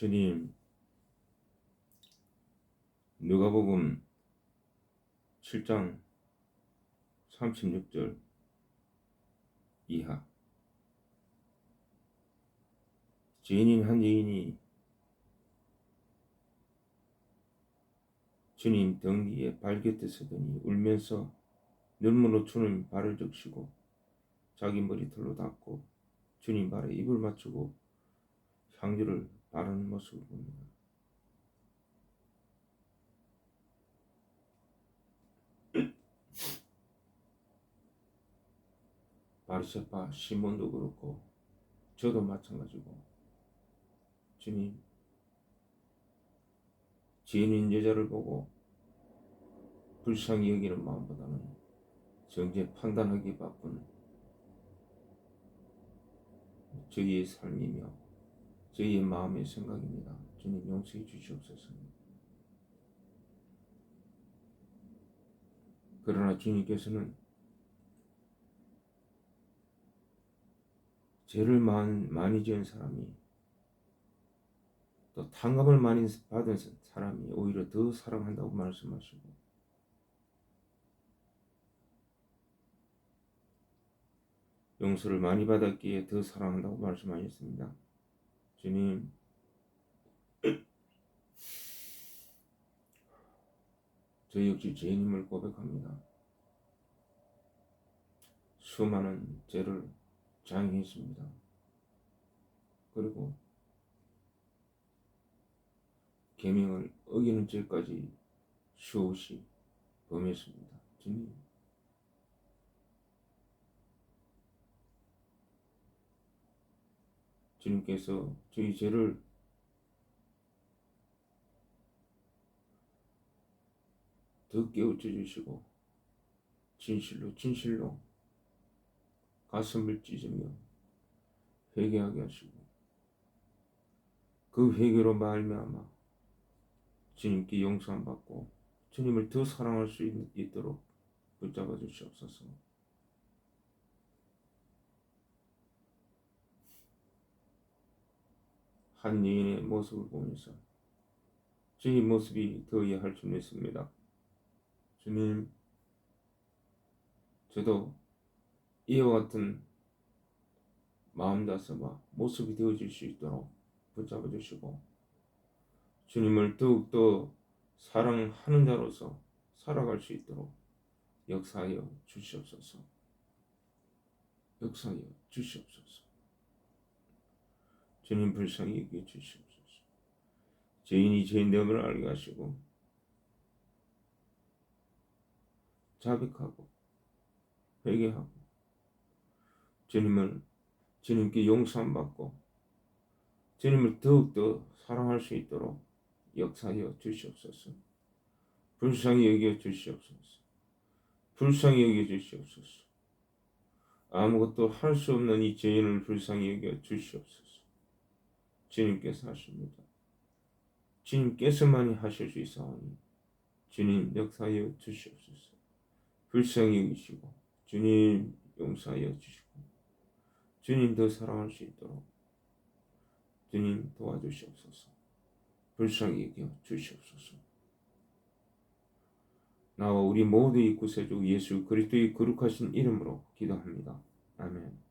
주님, 누가복음 7장 36절 이하. 죄인인 한 여인이 주님 등 위에 발곁에 서더니 울면서 눈물로 주님 발을 적시고 자기 머리털로 닦고 주님 발에 입을 맞추고 향유를 바르는 모습을 봅니다. 바리새파 시몬도 그렇고 저도 마찬가지고 주님 죄인인 여자를 보고 불쌍히 여기는 마음보다는 정죄 판단하기 바쁜 저희의 삶이며 저희의 마음의 생각입니다. 주님 용서해 주시옵소서. 그러나 주님께서는 죄를 많이, 지은 사람이 또 탕감을 많이 받은 사람이 오히려 더 사랑한다고 말씀하시고 용서를 많이 받았기에 더 사랑한다고 말씀하셨습니다. 주님, 저 역시 죄인임을 고백합니다. 수많은 죄를 장애했습니다. 그리고 계명을 어기는 죄까지 수없이 범했습니다. 주님, 주님께서 저희 죄를 더 깨우쳐 주시고 진실로 진실로 가슴을 찢으며 회개하게 하시고 그 회개로 말미암아 주님께 용서함 받고 주님을 더 사랑할 수 있, 도록 붙잡아 주시옵소서. 한 여인의 모습을 보면서 주의 모습이 더 이해할 수 있습니다. 주님, 저도 이와 같은 마음 다스마 모습이 되어질 수 있도록 붙잡아 주시고 주님을 더욱더 사랑하는 자로서 살아갈 수 있도록 역사하여 주시옵소서. 역사하여 주시옵소서. 주님 불쌍히 여겨 주시옵소서. 죄인이 죄인됨을 알게 하시고 자백하고 회개하고 주님을 주님께 용서함 받고 주님을 더욱더 사랑할 수 있도록 역사하여 주시옵소서. 불쌍히 여겨 주시옵소서. 불쌍히 여겨 주시옵소서. 아무것도 할 수 없는 이 죄인을 불쌍히 여겨 주시옵소서. 주님께서 하십니다. 주님께서만이 하실 수 있사오니 주님 역사하여 주시옵소서. 불쌍히 여기시고 주님 용서하여 주시고 주님 더 사랑할 수 있도록 주님 도와주시옵소서. 불쌍히 여겨 주시옵소서. 나와 우리 모두의 구세주 예수 그리스도의 거룩하신 이름으로 기도합니다. 아멘.